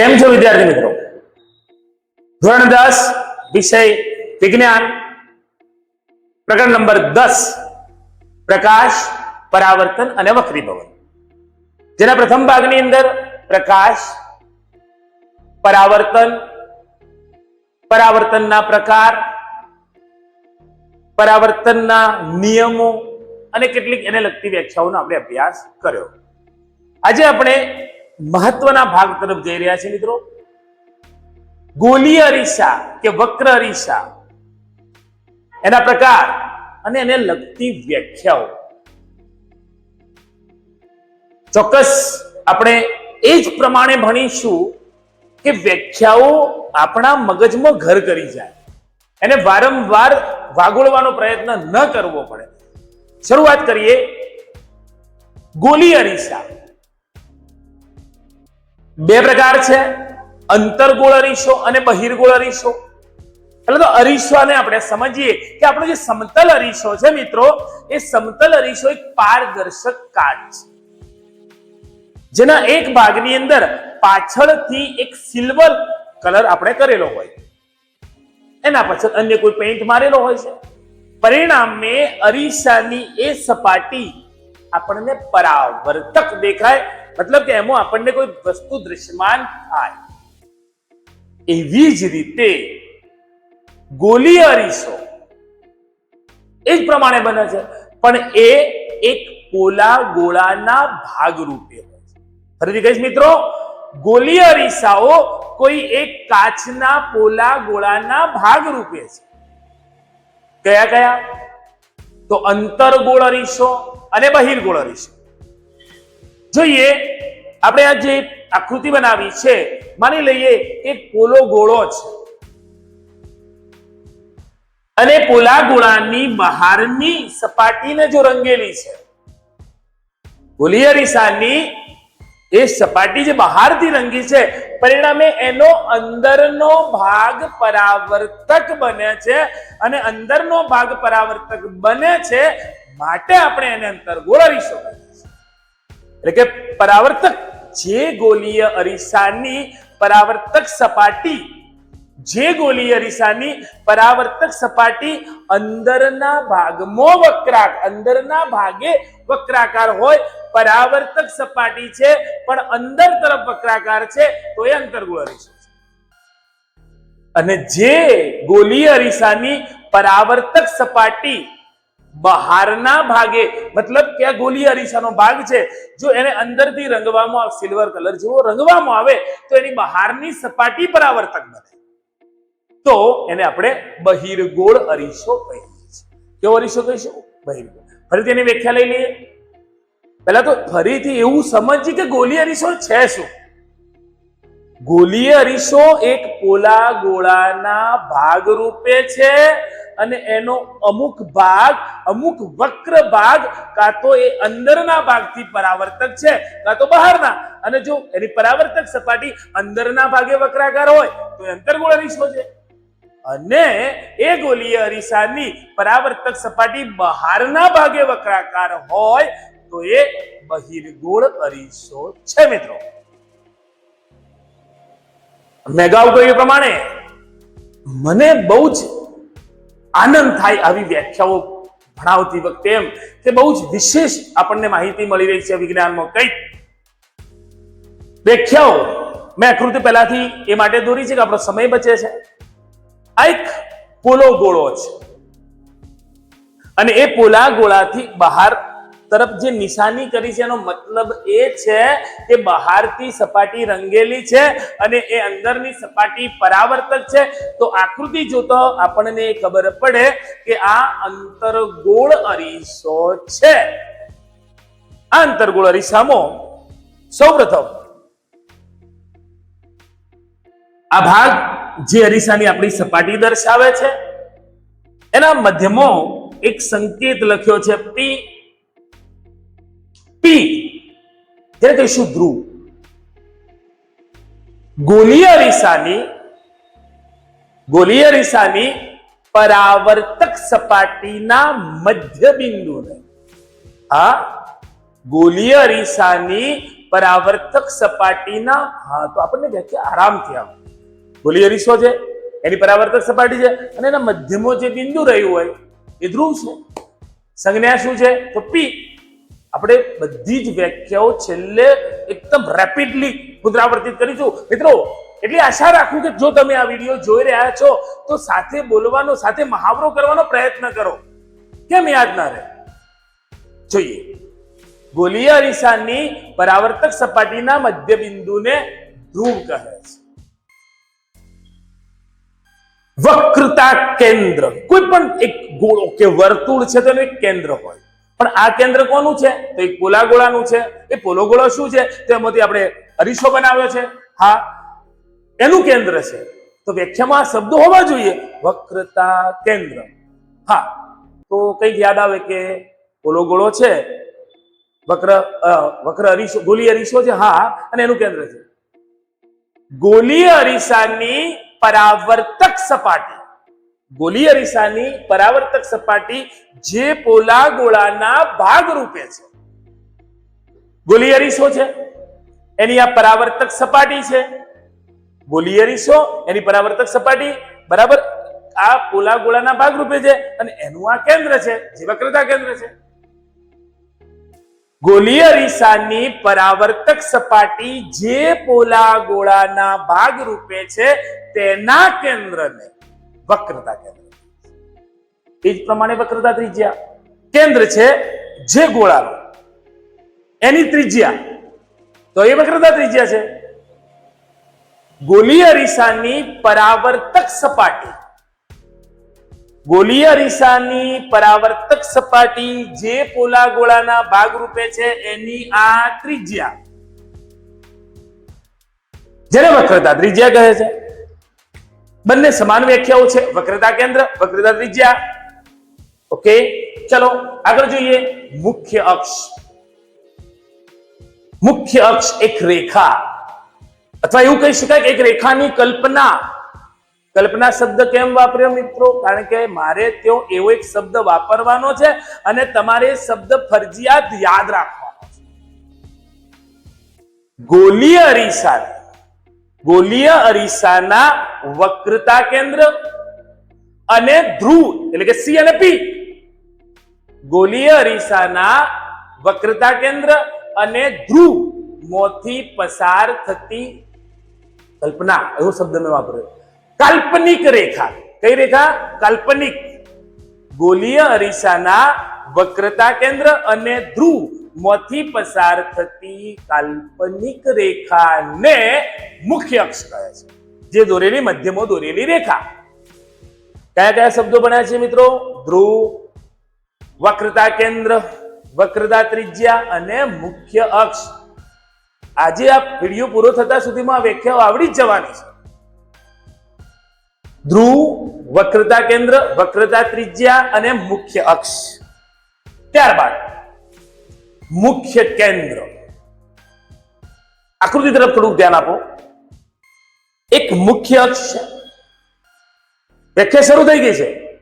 કેમ છો વિદ્યાર્થી મિત્રો? ધોરણ દસ વિષય, વિજ્ઞાન, પ્રકરણ નંબર દસ, પ્રકાશ, પરાવર્તન અને વક્રીભવન. જેના પ્રથમ ભાગની અંદર પ્રકાશ, પરાવર્તન, પરાવર્તનના પ્રકાર, પરાવર્તનના નિયમો અને કેટલીક એને લગતી વ્યાખ્યાઓનો આપણે અભ્યાસ કર્યો. આજે આપણે મહત્વના ભાગ તરફ જઈ રહ્યા છે મિત્રો. ગોલીય અરીસા કે વક્ર અરીસા. એના પ્રકાર અને એને લગતી વ્યાખ્યાઓ. ચોક્કસ આપણે એ જ પ્રમાણે ભણીશું કે વ્યાખ્યાઓ આપણા મગજમાં ઘર કરી જાય. એને વારંવાર વાગોળવાનો પ્રયત્ન ન કરવો પડે. શરૂઆત કરીએ. ગોલી અરીસા. બે પ્રકાર છે. અંતરગોળ અરીસો અને બહિર્ગોળ અરીસો. એટલે તો અરીસાને આપણે સમજીએ કે આપણો જે સમતલ અરીસો છે મિત્રો, એ સમતલ અરીસો એક પારદર્શક કાચ છે. જેના એક ભાગની અંદર પાછળથી એક સિલ્વર કલર આપણે કરેલો હોય. એના પાછળ અન્ય કોઈ પેઇન્ટ મારેલો હોય છે. પરિણામે અરીસાની એ સપાટી આપણને પરાવર્તક દેખાય મતલબ કે એમાં આપણને કોઈ વસ્તુ દૃશ્યમાન થાય. એવી જ રીતે ગોલીય અરીસો એ જ પ્રમાણે બને છે. પણ એ એક પોલા ગોળાના ભાગરૂપે હોય છે. ફરીથી કહીશ મિત્રો ગોલીય અરીસાઓ કોઈ એક કાચના પોલા ગોળાના ભાગ રૂપે છે. કયા કયા? તો અંતરગોળ અરીસો અને બહિર્ગોળ અરીસો જોઈએ, આપણે આ જે આકૃતિ બનાવી છે, માની લઈએ એક પોલો ગોળો છે. અને પોલા ગોળાની બહારની સપાટીને જો રંગેલી છે ગોલીય અરીસાની એ સપાટી જે બહારથી રંગી છે, પરિણામે એનો અંદરનો ભાગ પરાવર્તક બને છે અને અંદરનો ભાગ પરાવર્તક બને છે, માટે આપણે એને અંતરગોળ અરીસો છીએ એટલે કે પરાવર્તક જે ગોલીય અરીસાની પરાવર્તક સપાટી, જે ગોલીય અરીસાની પરાવર્તક સપાટી અંદરના ભાગમાં વક્રાક અંદરના ભાગે વક્રાકાર હોય, પરાવર્તક સપાટી છે, પણ અંદર તરફ વક્રાકાર છે, તો એ અંતર્ગોળ અરીસો છે. અને જે ગોલીય અરીસાની પરાવર્તક સપાટી બહારના ભાગે, મતલબ કે આ ગોલી અરીસાનો ભાગ છે, જો એને અંદરથી રંગવામાં આવે સિલ્વર કલર જેવો રંગવામાં આવે, તો એની બહારની સપાટી પર આવર્તક બને. તો એને આપણે બહિર્ગોળ અરીસો કહીએ છીએ. કેવો અરીસો કહીશું? બહિર્ગોળ. ફરીથી એની વ્યાખ્યા લઈ લઈએ. પહેલા તો ફરીથી એવું સમજીએ કે ગોલી અરીસો છે શું? ગોલીય અરીસો એક પોલા ગોળાના ભાગ રૂપે છે અને એનો અમુક ભાગ, અમુક વક્ર ભાગ કાં તો એ અંદરના ભાગથી પરાવર્તક છે, કાં તો બહારના. અને જો એની પરાવર્તક સપાટી અંદરના ભાગે વક્રાકાર હોય, તો એ અંતર્ગોળ અરીસો છે. અને એ ગોલીય અરીસાની પરાવર્તક સપાટી બહારના ભાગે વક્રાકાર હોય, તો એ બહિર્ગોળ અરીસો છે, મિત્રો. મેગાઉ કહ્યું પ્રમાણે, મને બહુ જ આનંદ થાય આવી વ્યાખ્યાઓ ભણાવતી વખતે એમ. કે બહુ જ વિશેષ આપણને માહિતી મળી રહી છે વિજ્ઞાનમાં કઈ વ્યાખ્યાઓ મેં આકૃતિ પહેલાથી એ માટે દોરી છે કે આપણો સમય બચે છે. આ એક પોલો ગોળો છે. અને એ પોલા ગોળાથી બહાર તરફ જે નિશાની કરી છે એનો મતલબ એ છે કે બહારથી સપાટી રંગેલી છે અને એ અંદરની સપાટી પરાવર્તક છે. તો આકૃતિ જોતો આપણને ખબર પડે કે આ અંતરગોળ અરીસો છે. આ અંતરગોળ અરીસામાં સૌપ્રથમ આ ભાગ જે અરીસાની આપણી સપાટી દર્શાવે છે. એના મધ્યમો એક સંકેત લખ્યો છે. પી પી. જેને કહીશું ધ્રુવ. ગોલીય અરીસાની ગોલીય અરીસાની પરાવર્તક સપાટીના મધ્ય બિંદુને આ ગોલીય અરીસાની પરાવર્તક સપાટીના, હા, તો આપણને વ્યાખ્યા આરામથી આવે. ગોલીય અરીસો છે? એની પરાવર્તક સપાટી છે અને એના મધ્યમો જે બિંદુ રહ્યું હોય, એ ધ્રુવ છે. સંજ્ઞા શું છે? તો પી. આપણે બધી જ વ્યાખ્યાઓ છેલ્લે એકદમ રેપિડલી પુનરાવર્તિત કરીશું. મિત્રો, એટલે આશા રાખું કે જો તમે આ વીડિયો જોઈ રહ્યા છો, તો સાથે બોલવાનો, સાથે મહાવરો કરવાનો પ્રયત્ન કરો. કેમ યાદ ના રહે? જોઈએ. ગોલીય અરીસાની પરાવર્તક સપાટીના મધ્ય બિંદુને ધ્રુવ કહે છે. વક્રતા કેન્દ્ર. કોઈ પણ એક ગોળો કે વર્તુળ છે તેનું એક કેન્દ્ર હોય. પણ આ કેન્દ્ર કોનું છે? તો એક પોલા ગોળાનું છે. એ પોલો ગોળો શું છે? તો એમાંથી આપણે અરીસો બનાવ્યો છે. હા, એનું કેન્દ્ર છે. તો વ્યાખ્યામાં શબ્દો હોવા જોઈએ. વક્રતા કેન્દ્ર. હા, તો કંઈક યાદ આવે કે પોલો ગોળો છે. વક્ર વક્ર અરીસો ગોલી અરીસો છે. હા, અને એનું કેન્દ્ર છે. ગોલીય અરીસાની પરાવર્તક સપાટી. ગોલીય અરીસાની પરાવર્તક સપાટી જે પોલા ગોળાના ભાગ રૂપે છે. ગોલીય અરીસો છે. એની આ પરાવર્તક સપાટી છે. ગોલીય અરીસો એની પરાવર્તક સપાટી બરાબર આ પોલા ગોળાના ભાગ રૂપે છે અને એનું આ કેન્દ્ર છે, જે વક્રતા કેન્દ્ર છે. ગોલીય અરીસાની પરાવર્તક સપાટી જે પોલા ગોળાના ભાગ રૂપે છે, તેના કેન્દ્રને વક્રતા કેન્દ્ર. એ જ પ્રમાણે વક્રતા ત્રિજ્યા. કેન્દ્ર છે જે ગોળાનો. એની ત્રિજ્યા. તો એ વક્રતા ત્રિજ્યા છે. ગોલીય રીસાની પરાવર્તક સપાટી. ગોલીય રીસાની પરાવર્તક સપાટી જે પોલા ગોળાના ભાગ રૂપે છે, એની આ ત્રિજ્યા. જેને વક્રતા ત્રિજ્યા કહે છે. બંને સમાન વ્યાખ્યાઓ છે. વક્રતા કેન્દ્ર, વક્રતા ત્રિજ્યા. ઓકે ચલો આગળ જોઈએ. મુખ્ય અક્ષ. મુખ્ય અક્ષ એક રેખા. અથવા એવું કહી શકાય કે એક રેખાની કલ્પના. કલ્પના શબ્દ કેમ વાપર્યો મિત્રો? કારણ કે મારે ત્યાં એવો એક શબ્દ વાપરવાનો છે અને તમારે શબ્દ ફરજિયાત યાદ રાખવાનો છે. ગોલીય અરીસા ગોલીય અરીસાના વક્રતા કેન્દ્ર અને ધ્રુવ, એટલે કે સી અને પી. ગોલીય અરીસાના વક્રતા કેન્દ્ર અને ધ્રુવ મોથી પસાર થતી કલ્પના, એવો શબ્દ મેં વાપર્યો. કાલ્પનિક રેખા, કઈ રેખા? કાલ્પનિક. ગોલીય અરીસાના વક્રતા કેન્દ્ર અને ધ્રુવ મોથી પસાર થતી કાલ્પનિક રેખાને મુખ્ય અક્ષ કહે છે. જે દોરેલી મધ્યમો દોરેલી રેખા. કયા કયા શબ્દો બન્યા છે મિત્રો? ધ્રુવ, વક્રતા કેન્દ્ર, વક્રતા ત્રિજ્યા અને મુખ્ય અક્ષ. આજે આ વીડિયો પૂરો થતા સુધીમાં વ્યાખ્યાઓ આવડી જ જવાની છે. ધ્રુવ, વક્રતા કેન્દ્ર, વક્રતા ત્રિજ્યા અને મુખ્ય અક્ષ. ત્યારબાદ મુખ્ય કેન્દ્ર. આકૃતિ તરફ થોડુંક ધ્યાન આપો. એક મુખ્ય અક્ષ છે. વ્યાખ્યા શરૂ થઈ ગઈ છે.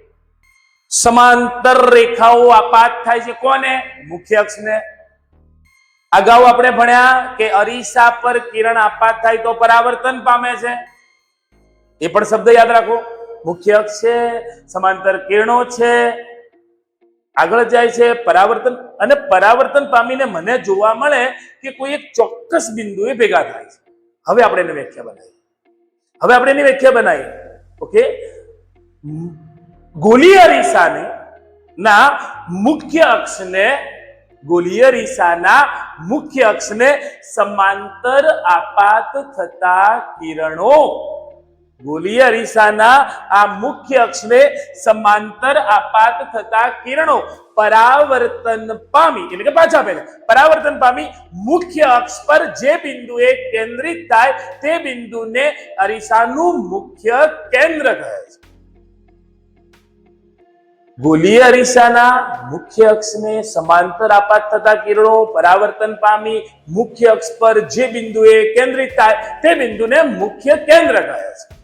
સમાંતર રેખાઓ આપાત થાય છે. કોને? મુખ્ય અક્ષને. અગાઉ આપણે ભણ્યા કે અરીસા પર કિરણ આપાત થાય તો પરાવર્તન પામે છે. એ પણ શબ્દ યાદ રાખો. મુખ્ય અક્ષ છે, સમાંતર કિરણો છે આગળ જાય છે, પરાવર્તન અને પરાવર્તન પામીને મને જોવા મળે કે કોઈ એક ચોક્કસ બિંદુએ ભેગા થાય છે. હવે આપણે એની વ્યાખ્યા બનાવી. હવે આપણે એની વ્યાખ્યા બનાવી. ઓકે? ગોલીય રીસાને ના મુખ્ય અક્ષને ગોલીય રીસાના મુખ્ય અક્ષને સમાંતર આપાત થતા કિરણો ગોલીય અરીસાના આ મુખ્ય અક્ષને સમાંતર આપાત થતા કિરણો પરાવર્તન પામી, એટલે કે પાછા પહેલા, પરાવર્તન પામી મુખ્ય અક્ષ પર જે બિંદુએ કેન્દ્રિત થાય તે બિંદુને અરીસાનું મુખ્ય કેન્દ્ર કહે છે. ગોલીય અરીસાના મુખ્ય અક્ષને સમાંતર આપાત થતા કિરણો પરાવર્તન પામી મુખ્ય અક્ષ પર જે બિંદુએ કેન્દ્રિત થાય તે બિંદુને મુખ્ય કેન્દ્ર કહે છે.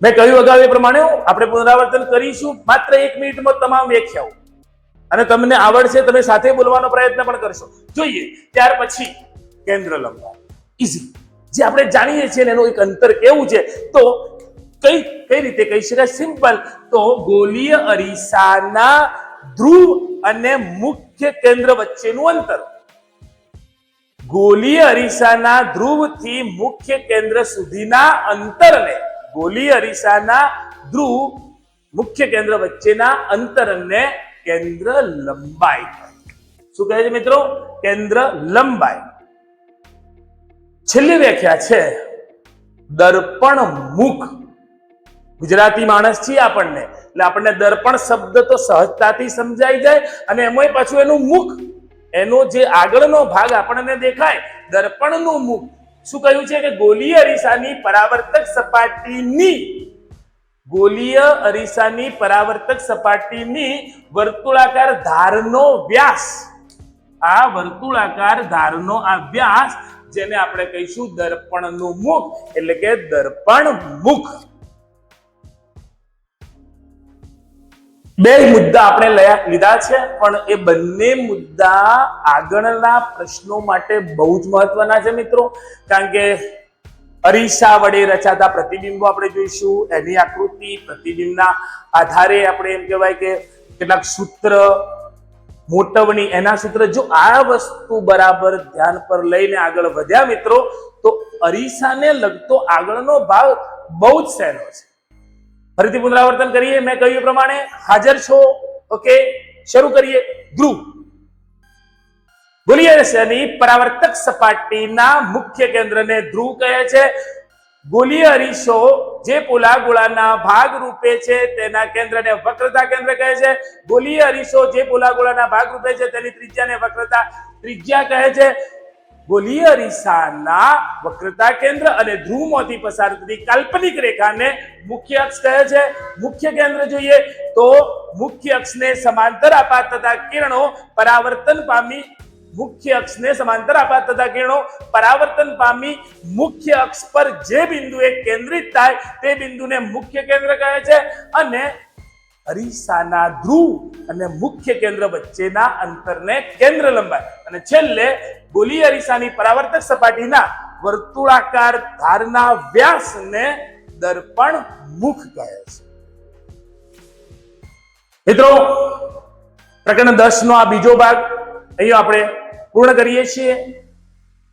મેં કહ્યું અગાઉ એ પ્રમાણે આપણે પુનરાવર્તન કરીશું માત્ર એક મિનિટમાં તમામ વ્યાખ્યાઓ. અને તમને આવડશે તમે સાથે બોલવાનો પ્રયત્ન પણ કરશો. જોઈએ, ત્યાર પછી કેન્દ્ર લંબાઈ. ઈઝી જે આપણે જાણીએ છીએ એનું એક અંતર કેવું છે, તો કઈ કઈ રીતે કહી શકાય? સિમ્પલ તો ગોલીય અરીસાના ધ્રુવ અને મુખ્ય કેન્દ્ર વચ્ચેનું અંતર. ગોલીય અરીસાના ધ્રુવથી મુખ્ય કેન્દ્ર સુધીના અંતરને ગોલીય અરીસાના ધ્રુવ મુખ્ય કેન્દ્ર વચ્ચેના અંતરને કેન્દ્ર લંબાઈ શું કહે છે મિત્રો? કેન્દ્ર લંબાઈ. છેલ્લી વ્યાખ્યા છે, દર્પણ મુખ. ગુજરાતી માણસ છીએ આપણને. એટલે આપણને દર્પણ શબ્દ તો સહજતાથી સમજાઈ જાય અને એમાંય પાછું એનું મુખ, એનો જે આગળનો ભાગ આપણને દેખાય, દર્પણનું મુખ. શું કહ્યું છે કે ગોલીય અરીસાની પરાવર્તક સપાટીની, ગોલીય અરીસાની પરાવર્તક સપાટીની વર્તુળાકાર ધારનો વ્યાસ. આ વર્તુળાકાર ધારનો આ વ્યાસ જેને આપણે કહીશું દર્પણનું મુખ, એટલે કે દર્પણ મુખ. બે મુદ્દા આપણે લીધા છે, પણ એ બંને મુદ્દા આગળના પ્રશ્નો માટે બહુ જ મહત્વના છે મિત્રો. કારણ કે અરીસા વડે રચાતા પ્રતિબિંબો આપણે જોઈશું, એની આકૃતિ, પ્રતિબિંબના આધારે આપણે એમ કહેવાય કે કેટલાક સૂત્ર, મોટવણી, એના સૂત્ર, જો આ વસ્તુ બરાબર ધ્યાન પર લઈને આગળ વધ્યા મિત્રો, તો અરીસાને લગતો આગળનો ભાગ બહુ જ સહેલો છે. ફરીથી પુનરાવર્તન કરીએ. મેં કહ્યું પ્રમાણે હાજર છો. ઓકે શરૂ કરીએ. ધ્રુવ. ગોલીય પરાવર્તક સપાટીના મુખ્ય કેન્દ્રને ધ્રુવ કહે છે. ગોલીય અરીસો, જે પોલા ગોળાના ભાગ રૂપે છે, તેના કેન્દ્રને વક્રતા કેન્દ્ર કહે છે. ગોલીય અરીસો, જે પોલા ગોળાના ભાગ રૂપે છે, તેની ત્રિજ્યાને વક્રતા ત્રિજ્યા કહે છે. ગોલીય અરીસાના વક્રતા કેન્દ્ર અને ધ્રુવમાંથી પસાર થતી કાલ્પનિક રેખાને મુખ્ય અક્ષ કહે છે. મુખ્ય કેન્દ્ર જોઈએ તો મુખ્ય અક્ષને સમાંતર આપાત થતા કિરણો પરાવર્તન પામી મુખ્ય અક્ષને સમાંતર આપાત થતા કિરણો પરાવર્તન પામી મુખ્ય અક્ષ પર જે બિંદુએ કેન્દ્રિત થાય તે બિંદુને મુખ્ય કેન્દ્ર કહે છે. અને અરીસાના ધ્રુવ અને મુખ્ય કેન્દ્ર વચ્ચેના અંતરને કેન્દ્ર લંબાઈ. અને છેલ્લે ગોલીય અરીસાની પરાવર્તક સપાટીના વર્તુળાકાર ધારના વ્યાસને દર્પણ મુખ કહે છે. મિત્રો, પ્રકરણ દસ નો આ બીજો ભાગ અહીંયા આપણે પૂર્ણ કરીએ છીએ.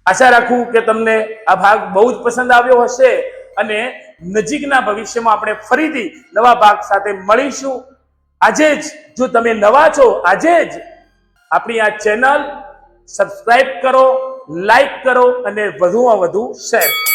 આશા રાખું કે તમને આ ભાગ બહુ જ પસંદ આવ્યો હશે અને નજીકના ભવિષ્યમાં આપણે ફરીથી નવા ભાગ સાથે મળીશું. આજે જ, જો તમે નવા છો, આજે જ આપણી આ ચેનલ સબસ્ક્રાઇબ કરો લાઈક કરો અને વધુમાં વધુ શેર કરો.